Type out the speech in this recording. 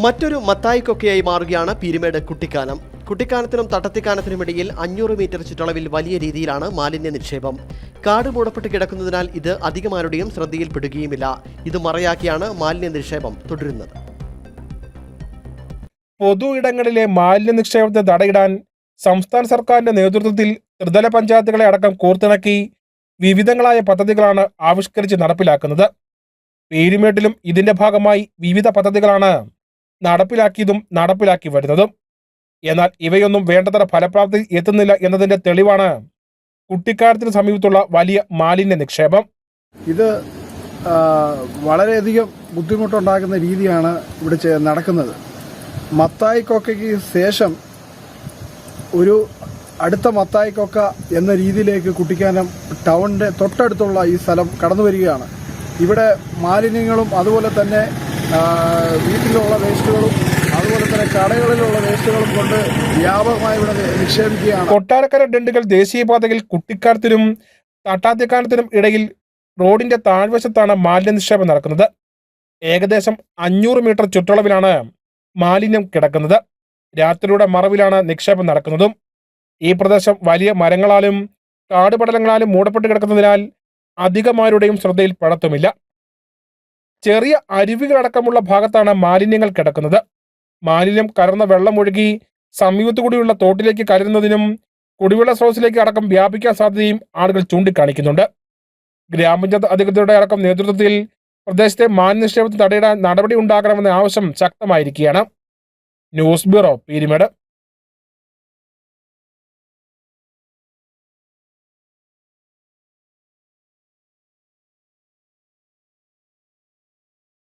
മറ്റൊരു മത്തായിക്കൊക്കെയായി മാറുകയാണ് പീരുമേട് കുട്ടിക്കാനം. കുട്ടിക്കാനത്തിനും തട്ടത്തിക്കാനത്തിനും ഇടയിൽ അഞ്ഞൂറ് മീറ്റർ ചുറ്റളവിൽ വലിയ രീതിയിലാണ് മാലിന്യ നിക്ഷേപം. കാട് മൂടപ്പെട്ട് കിടക്കുന്നതിനാൽ ഇത് അധികമാരുടെയും ശ്രദ്ധയിൽപ്പെടുകയുമില്ല. ഇത് മറയാക്കിയാണ് മാലിന്യ നിക്ഷേപം തുടരുന്നത്. പൊതു ഇടങ്ങളിലെ മാലിന്യ നിക്ഷേപത്തെ തടയിടാൻ സംസ്ഥാന സർക്കാരിന്റെ നേതൃത്വത്തിൽ ത്രിതല പഞ്ചായത്തുകളെ അടക്കം കോർത്തിണക്കി വിവിധങ്ങളായ പദ്ധതികളാണ് ആവിഷ്കരിച്ച് നടപ്പിലാക്കുന്നത്. പേരുമേട്ടിലും ഇതിന്റെ ഭാഗമായി വിവിധ പദ്ധതികളാണ് നടപ്പിലാക്കിയതും നടപ്പിലാക്കി വരുന്നതും. എന്നാൽ ഇവയൊന്നും വേണ്ടത്ര ഫലപ്രാപ്തി എത്തുന്നില്ല എന്നതിന്റെ തെളിവാണ് കുട്ടിക്കാലത്തിന് സമീപത്തുള്ള വലിയ മാലിന്യ നിക്ഷേപം. ഇത് വളരെയധികം ബുദ്ധിമുട്ടുണ്ടാക്കുന്ന രീതിയാണ് ഇവിടെ നടക്കുന്നത്. മത്തായി കൊക്കയ്ക്ക് ശേഷം ഒരു അടുത്ത മത്തായി കൊക്ക എന്ന രീതിയിലേക്ക് കുട്ടിക്കാനം ടൗണിന്റെ തൊട്ടടുത്തുള്ള ഈ സ്ഥലം കടന്നു വരികയാണ് ഇവിടെ മാലിന്യങ്ങളും അതുപോലെ തന്നെ വീട്ടിലുള്ള വേസ്റ്റുകളും അതുപോലെ തന്നെ കടകളിലുള്ള വേസ്റ്റുകളും കൊണ്ട് വ്യാപകമായി ഇവിടെ നിക്ഷേപിക്കുകയാണ്. കൊട്ടാരക്കര ഡണ്ടുകൾ ദേശീയപാതയിൽ കുട്ടിക്കാലത്തിനും തട്ടാത്തിക്കാലത്തിനും ഇടയിൽ റോഡിന്റെ താഴ്വശത്താണ് മാലിന്യ നിക്ഷേപം നടക്കുന്നത്. ഏകദേശം അഞ്ഞൂറ് മീറ്റർ ചുറ്റളവിലാണ് മാലിന്യം കിടക്കുന്നത്. രാത്രിയുടെ മറവിലാണ് നിക്ഷേപം നടക്കുന്നതും. ഈ പ്രദേശം വലിയ മരങ്ങളാലും കാടുപടലങ്ങളാലും മൂടപ്പെട്ട് കിടക്കുന്നതിനാൽ അധികമാരുടെയും ശ്രദ്ധയിൽ പെടത്തുമില്ല. ചെറിയ അരുവികളടക്കമുള്ള ഭാഗത്താണ് മാലിന്യങ്ങൾ കിടക്കുന്നത്. മാലിന്യം കലർന്ന വെള്ളം ഒഴുകി സമീപത്തുകൂടിയുള്ള തോട്ടിലേക്ക് കരുതുന്നതിനും കുടിവെള്ള സ്രോതസ്സിലേക്ക് അടക്കം വ്യാപിക്കാൻ സാധ്യതയും ആളുകൾ ചൂണ്ടിക്കാണിക്കുന്നുണ്ട്. ഗ്രാമപഞ്ചായത്ത് അധികൃതരുടെ അടക്കം നേതൃത്വത്തിൽ പ്രദേശത്തെ മാലിന്യ നിക്ഷേപത്തിന് തടയിടാൻ നടപടി ഉണ്ടാകണമെന്ന ആവശ്യം ശക്തമായിരിക്കുകയാണ്. News bureau Peermade.